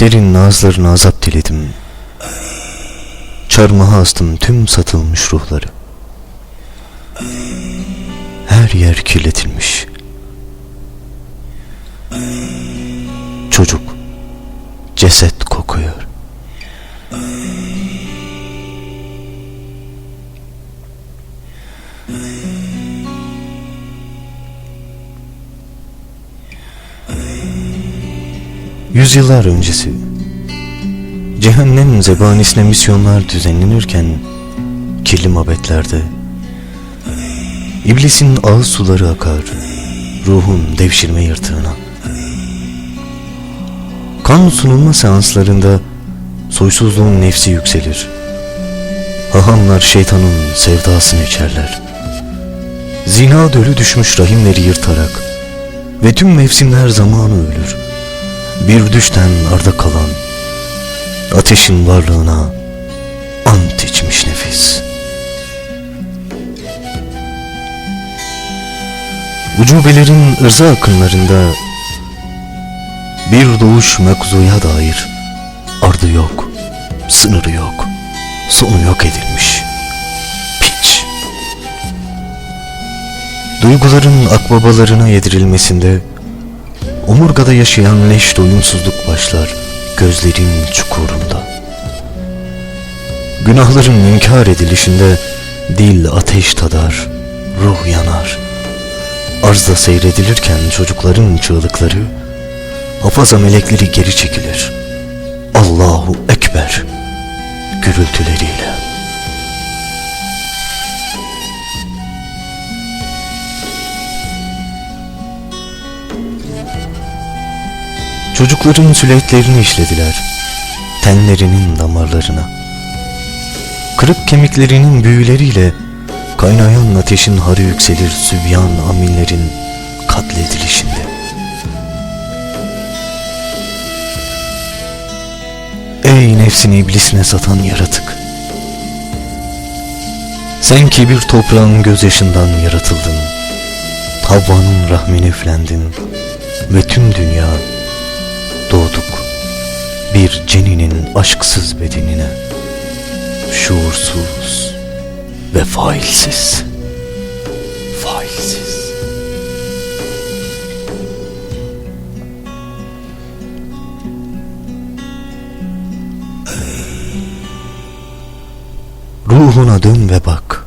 Meleklerin nazlarına azap diledim. Çarmıha astım tüm satılmış ruhları. Her yer kirletilmiş. Çocuk ceset Yüzyıllar öncesi cehennem zebanisine misyonlar düzenlenirken kirli mabetlerde iblisin ağız suları akar ruhun devşirme yırtığına. Kan sunulma seanslarında soysuzluğun nefsi yükselir. Hahamlar şeytanın sevdasını içerler. Zina dölü düşmüş rahimleri yırtarak ve tüm mevsimler zamanı ölür. Bir düşten arda kalan ateşin varlığına ant içmiş nefis. Ucubelerin ırza akınlarında bir doğuş mekzuya dair ardı yok, sınırı yok, sonu yok edilmiş. Piç. Duyguların akbabalarına yedirilmesinde omurgada yaşayan leş doyumsuzluk başlar gözlerin çukurunda. Günahların inkar edilişinde dil ateş tadar, ruh yanar. Arzda seyredilirken çocukların çığlıkları, hafaza melekleri geri çekilir. Allahu Ekber gürültüleriyle. Çocukların süleytlerini işlediler, tenlerinin damarlarına. Kırık kemiklerinin büyüleriyle kaynayan ateşin harı yükselir sübyan aminlerin katledilişinde. Ey nefsini iblisine satan yaratık! Sen ki bir toprağın gözyaşından yaratıldın. Havva'nın rahmine üflendin ve tüm dünya doğduk bir ceninin aşksız bedenine. Şuursuz ve failsiz. Failsiz. Ruhuna dön ve bak.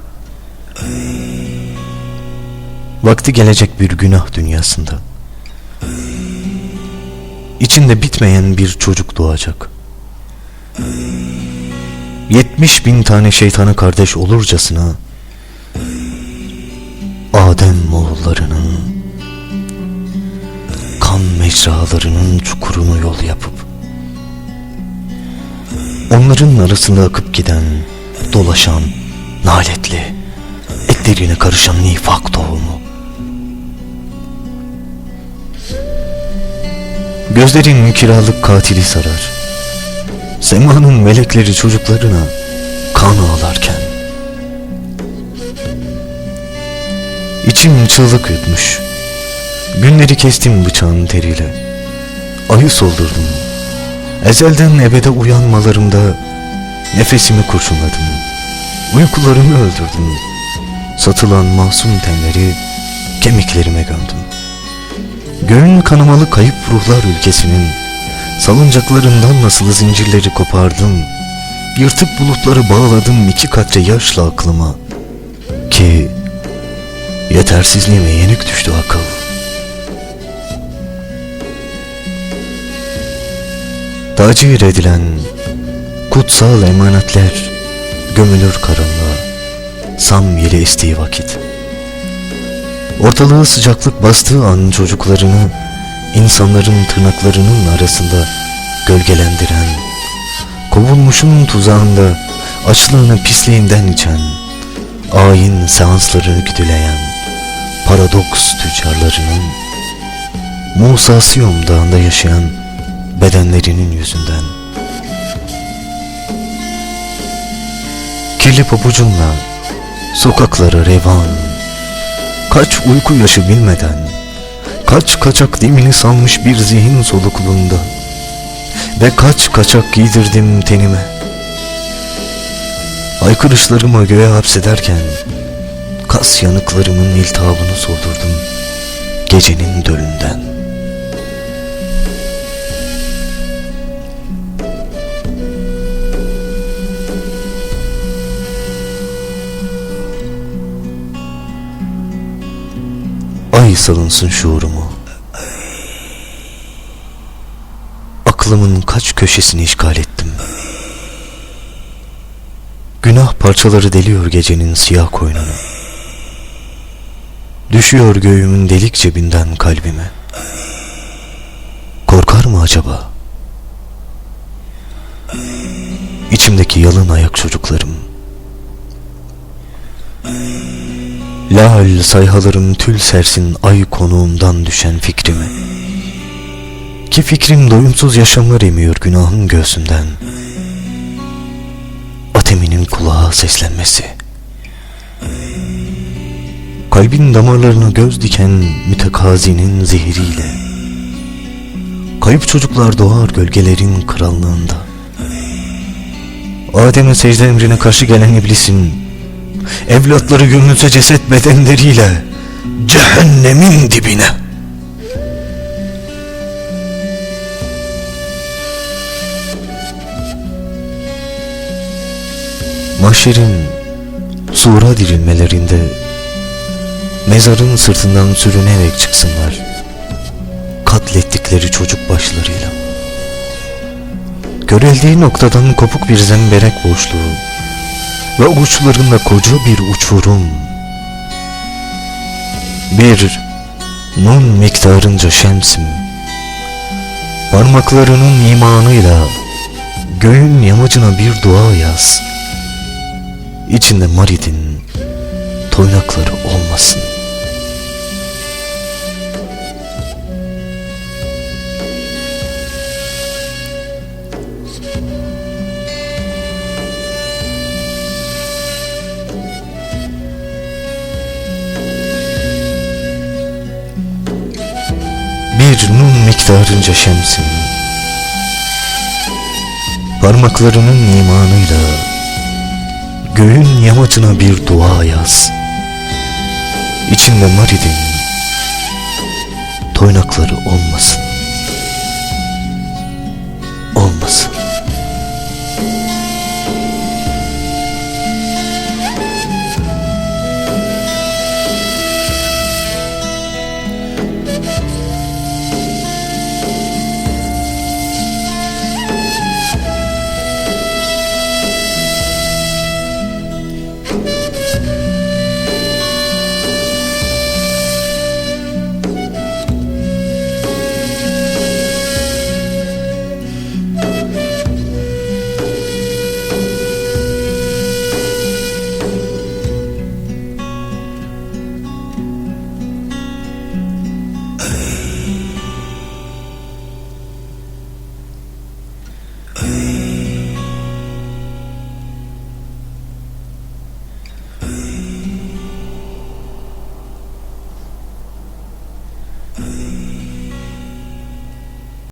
Vakti gelecek bir günah dünyasında içinde bitmeyen bir çocuk doğacak. Yetmiş bin tane şeytanı kardeş olurcasına Adem oğullarının kan mecralarının çukurunu yol yapıp onların arasında akıp giden, dolaşan, naletli, etlerine karışan nifak tohumu Gözlerin kiralık katili sarar. Semanın melekleri çocuklarına kan ağlarken. İçim çığlık yutmuş. Günleri kestim bıçağın teriyle. Ayı soldurdum. Ezelden ebede uyanmalarımda nefesimi kurşunladım. Uykularımı öldürdüm. Satılan masum tenleri kemiklerime gömdüm. Göğün kanamalı kayıp ruhlar ülkesinin salıncaklarından nasıl zincirleri kopardım. Yırtıp bulutları bağladım iki katre yaşla aklıma. Ki yetersizliğime yenik düştü akıl. Tacir edilen kutsal emanetler gömülür karanlığa. Sam yeli estiği vakit. Ortalığı sıcaklık bastığı an çocuklarını insanların tırnaklarının arasında gölgelendiren, kovulmuşun tuzağında açlığını pisliğinden içen, ayin seansları güdüleyen, paradoks tüccarlarının, Musa dağında yaşayan bedenlerinin yüzünden. Kirli pabucunla sokaklara revan, Kaç uyku yaşı bilmeden Kaç kaçak dimini salmış bir zihin solukluğunda Ve kaç kaçak giydirdim tenime. Aykırışlarımı göğe hapsederken Kas yanıklarımın iltihabını soldurdum Gecenin dölünden Ay salınsın şuurumu. Aklımın kaç köşesini işgal ettim. Günah parçaları deliyor gecenin siyah koynunu Düşüyor göğümün delik cebinden kalbime. Korkar mı acaba? İçimdeki yalın ayak çocuklarım Lal sayhalarım tül sersin ay konuğumdan düşen fikrimi. Ki fikrim doyumsuz yaşamlar emiyor günahın göğsünden. Ateminin kulağa seslenmesi. Kalbin damarlarına göz diken mütekazinin zehiriyle Kayıp çocuklar doğar gölgelerin krallığında. Adem'e secde emrine karşı gelen iblisin Evlatları gömülse ceset bedenleriyle Cehennemin dibine. Mahşerin sura dirilmelerinde Mezarın sırtından sürünerek çıksınlar Katlettikleri çocuk başlarıyla. Göreldiği noktadan kopuk bir zemberek boşluğu Ve uçlarında koca bir uçurum. Bir nun miktarınca şemsim. Parmaklarının imanıyla Göğün yamacına bir dua yaz. İçinde Marid'in toynakları olmasın. Miktarınca şemsim. Parmaklarının imanıyla Göğün yamacına bir dua yaz. İçinde Marid'in Toynakları olmasın